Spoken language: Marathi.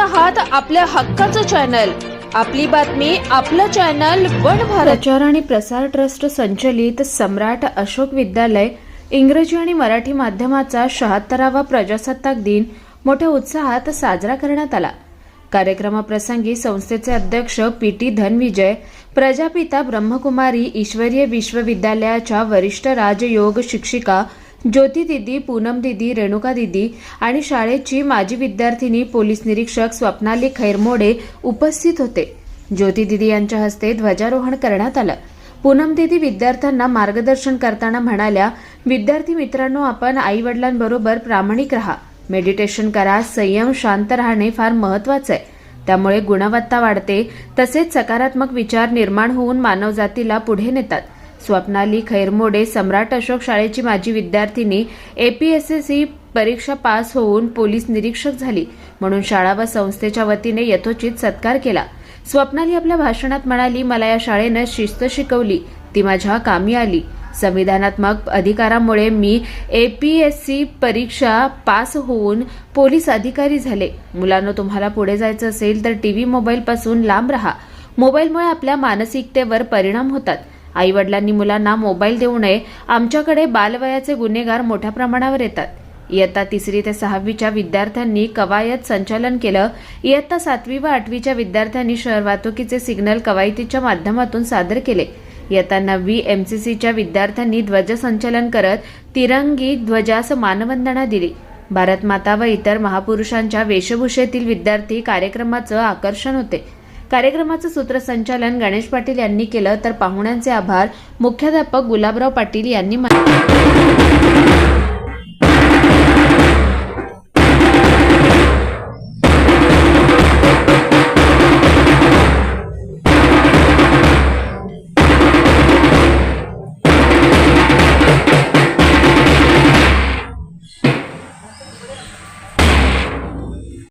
आहात आपल्या हक्काचं चॅनल. आपली बातमी आपलं चॅनल वन भारत. प्रचार आणि प्रसार ट्रस्ट संचलित सम्राट अशोक विद्यालय इंग्रजी आणि मराठी माध्यमाचा शहात्तरावा प्रजासत्ताक दिन मोठ्या उत्साहात साजरा करण्यात आला. कार्यक्रमाप्रसंगी संस्थेचे अध्यक्ष पी टी धनविजय प्रजापिता ब्रह्मकुमारी ईश्वरीय विश्वविद्यालयाच्या वरिष्ठ राजयोग शिक्षिका ज्योती दिदी पूनम दिदी रेणुका दिदी आणि शाळेची माजी विद्यार्थिनी पोलीस निरीक्षक स्वप्नाली खैरमोडे उपस्थित होते. ज्योती दिदी यांच्या हस्ते ध्वजारोहण करण्यात आलं. पूनम दिदी विद्यार्थ्यांना मार्गदर्शन करताना म्हणाल्या विद्यार्थी मित्रांनो आपण आई वडिलांबरोबर प्रामाणिक राहा. मेडिटेशन करा संयम शांत राहणे फार महत्वाचं आहे. त्यामुळे गुणवत्ता वाढते तसेच सकारात्मक विचार निर्माण होऊन मानवजातीला पुढे नेतात. स्वप्नाली खैरमोडे सम्राट अशोक शाळेची माजी विद्यार्थिनी एपीएसएससी परीक्षा पास होऊन पोलीस निरीक्षक झाली म्हणून शाळा व संस्थेच्या वतीने यथोचित सत्कार केला. स्वप्नाली आपल्या भाषणात म्हणाली मला या शाळेनं शिस्त शिकवली ती माझ्या कामी आली. संविधानात्मक अधिकारामुळे मी एपीएससी परीक्षा पास होऊन पोलीस अधिकारी झाले. मुलांना तुम्हाला पुढे जायचं असेल तर टीव्ही मोबाईलपासून लांब राहा. मोबाईलमुळे आपल्या मानसिकतेवर परिणाम होतात. आईवडिलांनी मुलांना मोबाईल देऊ नये आमच्याकडे बालवयाचे गुन्हेगार मोठ्या प्रमाणावर येतात. इयत्ता तिसरी ते सहावीच्या विद्यार्थ्यांनी कवायत संचालन केलं. इयत्ता सातवी व आठवीच्या विद्यार्थ्यांनी शहर वाहतुकीचे सिग्नल कवायतीच्या माध्यमातून सादर केले. इयत्ता नववी एमसीसीच्या विद्यार्थ्यांनी ध्वजसंचलन करत तिरंगी ध्वजास मानवंदना दिली. भारतमाता व इतर महापुरुषांच्या वेशभूषेतील विद्यार्थी कार्यक्रमाचं आकर्षण होते. कार्यक्रमाचं सूत्रसंचालन गणेश पाटील यांनी केलं तर पाहुण्यांचे आभार. मुख्याध्यापक गुलाबराव पाटील यांनी मानले